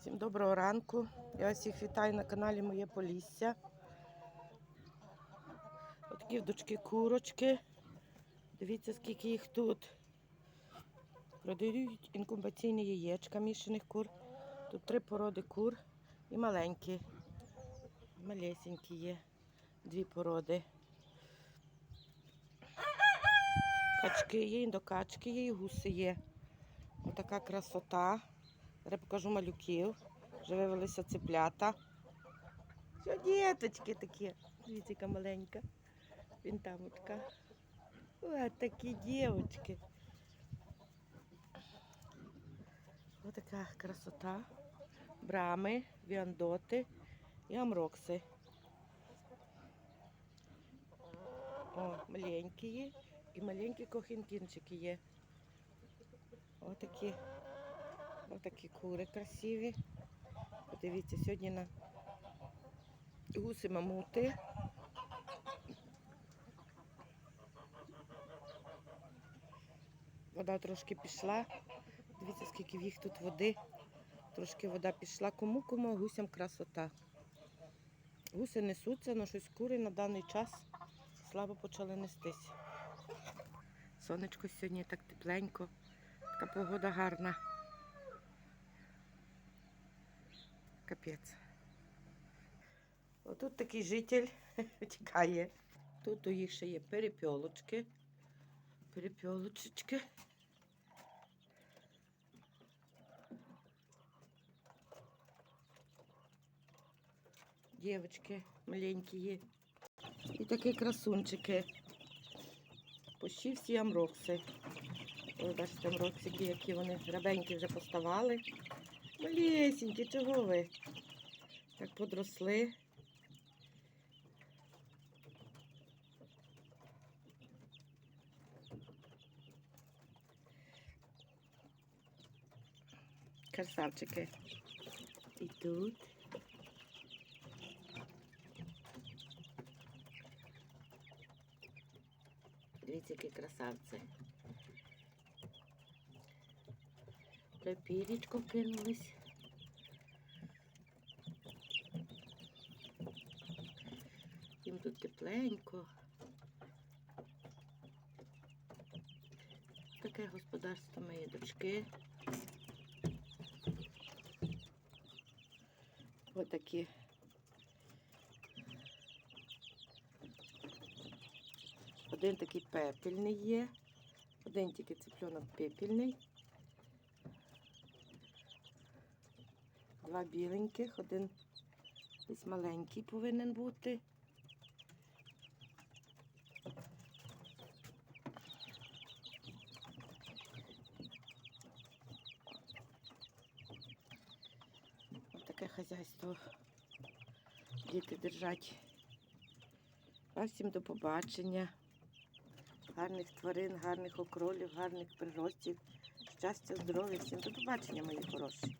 Всім доброго ранку. Я вас всіх вітаю на каналі Моє Полісся. Отакі дочки курочки. Дивіться, скільки їх тут. Продають інкубаційні яєчка мішаних кур. Тут три породи кур і маленькі. Малесенькі є. Дві породи. Качки є, індокачки є, і гуси є. Отака красота. Зараз покажу малюків. Вже вивелися цеплята. Що діточки такі? Дивіться, яка маленька. Він тамочка. Ось такі дівчатки. Ось така красота. Брами, віандоти і амрокси. О, маленькі. І маленькі кохінкінчики є. Отакі. Отакі кури красиві. Подивіться, сьогодні на гуси мамути. Вода трошки пішла. Дивіться, скільки в їх тут води. Трошки вода пішла. Кому кому гусям красота. Гуси несуться, але щось кури на даний час слабо почали нестись. Сонечко сьогодні так тепленько, така погода гарна. Капець. Отут такий житель тікає. Тут у їх ще є перепьолочки. Перепьолочечки. Дівчатки маленькі. І такі красунчики. Почти всі амрокси. Ось бачите, амроксики, які вони грабенькі вже поставали. Малесенькі, чого ви? Так подросли. Красавчики. І тут. Дивіться, які красавці. Пірічко кинулись. Їм тут тепленько. Таке господарство моєї дочки. Отакі. Один такий пепельний є, один тільки цыпленок пепельний. Два біленьких, один десь маленький повинен бути. Таке хазяйство діти держать. Всім до побачення. Гарних тварин, гарних окролів, гарних приростів. Щастя, здоров'я. Всім до побачення, мої хороші.